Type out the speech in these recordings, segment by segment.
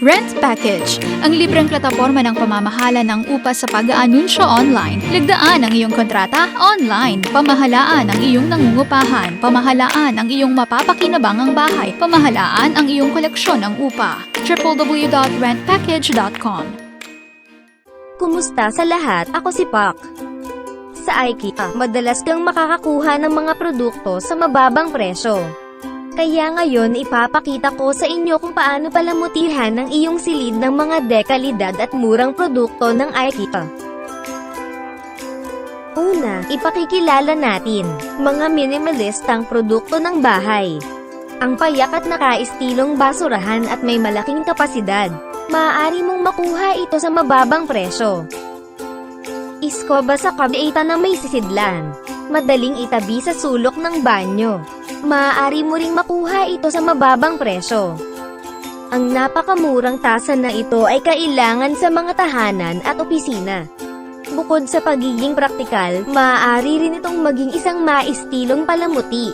Rent Package, ang libreng plataporma ng pamamahala ng upa sa pag-aanunsyo online. Ligdaan ang iyong kontrata online. Pamahalaan ang iyong nangungupahan. Pamahalaan ang iyong mapapakinabangang bahay. Pamahalaan ang iyong koleksyon ng upa. www.rentpackage.com Kumusta sa lahat? Ako si Pak. Sa IKEA, madalas kang makakakuha ng mga produkto sa mababang presyo. Kaya ngayon ipapakita ko sa inyo kung paano palamutihan ang iyong silid ng mga dekalidad at murang produkto ng IKEA. Una, ipakikilala natin, mga minimalistang produkto ng bahay. Ang payak at nakaistilong basurahan at may malaking kapasidad. Maaari mong makuha ito sa mababang presyo. Iskoba sa kabaita na may sisidlan. Madaling itabi sa sulok ng banyo. Maaari mo ring makuha ito sa mababang presyo. Ang napakamurang tasa na ito ay kailangan sa mga tahanan at opisina. Bukod sa pagiging praktikal, maaari rin itong maging isang maistilong palamuti.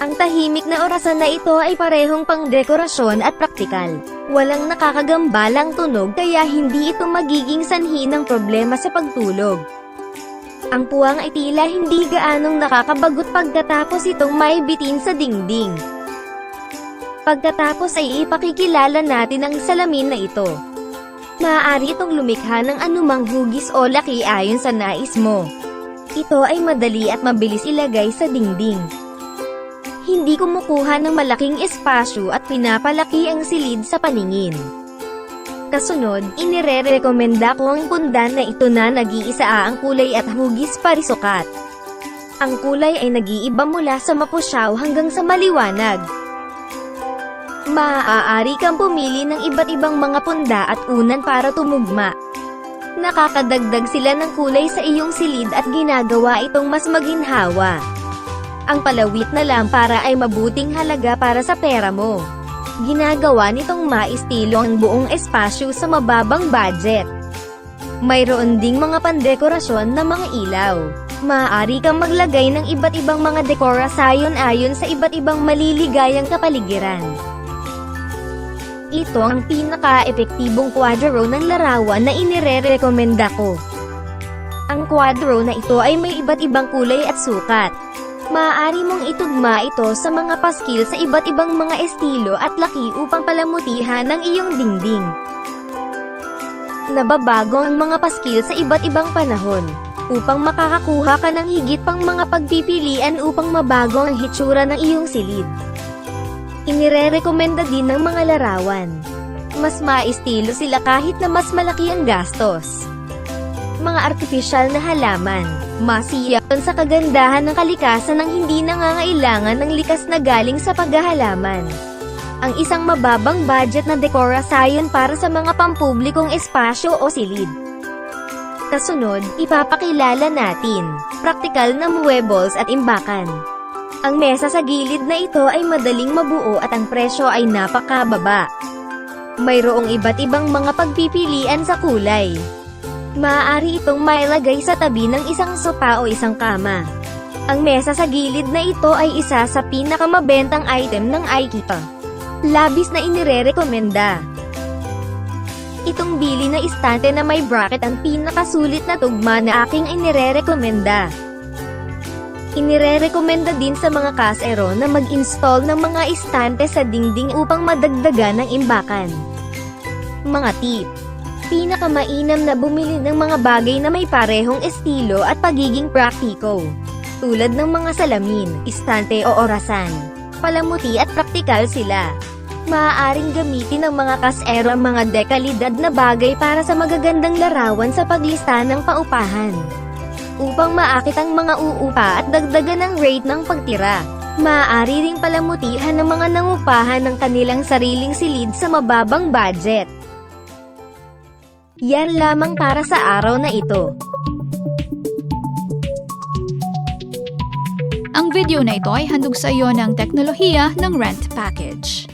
Ang tahimik na orasan na ito ay parehong pangdekorasyon at praktikal. Walang nakakagambalang tunog kaya hindi ito magiging sanhi ng problema sa pagtulog. Ang puwang ay tila hindi gaanong nakakabagot pagkatapos itong maibitin sa dingding. Pagkatapos ay ipakikilala natin ang salamin na ito. Maaari itong lumikha ng anumang hugis o laki ayon sa nais mo. Ito ay madali at mabilis ilagay sa dingding. Hindi kumukuha ng malaking espasyo at pinapalaki ang silid sa paningin. Kasunod, inire-rekomenda ko ang pundan na ito na nag-iisa ang kulay at hugis parisukat. Ang kulay ay nag-iiba mula sa mapusyaw hanggang sa maliwanag. Maaari kang pumili ng iba't ibang mga punda at unan para tumugma. Nakakadagdag sila ng kulay sa iyong silid at ginagawa itong mas maginhawa. Ang palawit na lampara ay mabuting halaga para sa pera mo. Ginagawa nitong maistilo ang buong espasyo sa mababang budget. Mayroon ding mga pandekorasyon na mga ilaw. Maaari kang maglagay ng iba't ibang mga dekora sayon-ayon sa iba't ibang maliligayang kapaligiran. Ito ang pinaka-epektibong kwadro ng larawan na inire-rekomenda ko. Ang kwadro na ito ay may iba't ibang kulay at sukat. Maaari mong itugma ito sa mga paskil sa iba't ibang mga estilo at laki upang palamutihan ang iyong dingding. Nababago ang mga paskil sa iba't ibang panahon, upang makakakuha ka ng higit pang mga pagpipilian upang mabago ang hitsura ng iyong silid. Inire-rekomenda din ng mga larawan. Mas maestilo sila kahit na mas malaki ang gastos. Mga artificial na halaman, masiyakan sa kagandahan ng kalikasan ng hindi nangangailangan ng likas na galing sa paghahalaman. Ang isang mababang budget na dekora sayon para sa mga pampublikong espasyo o silid. Kasunod, ipapakilala natin, praktikal na muebles at imbakan. Ang mesa sa gilid na ito ay madaling mabuo at ang presyo ay napakababa. Mayroong iba't ibang mga pagpipilian sa kulay. Maaari itong mailagay sa tabi ng isang sopa o isang kama. Ang mesa sa gilid na ito ay isa sa pinakamabentang item ng IKEA. Labis na inire-rekomenda. Itong bili na istante na may bracket ang pinakasulit na tugma na aking inire-rekomenda. Inire-rekomenda din sa mga kasero na mag-install ng mga istante sa dingding upang madagdagan ng imbakan. Mga tip Pinakamainam na bumili ng mga bagay na may parehong estilo at pagiging praktiko. Tulad ng mga salamin, istante o orasan. Palamuti at praktikal sila. Maaaring gamitin ng mga kasero ang mga dekalidad na bagay para sa magagandang larawan sa paglista ng paupahan upang maakit ang mga uupa at dagdagan ng rate ng pagtira. Maaari ring palamutihan ng mga nangupahan ng kanilang sariling silid sa mababang budget. Yan lamang para sa araw na ito. Ang video na ito ay handog sa iyo ng teknolohiya ng Rent Package.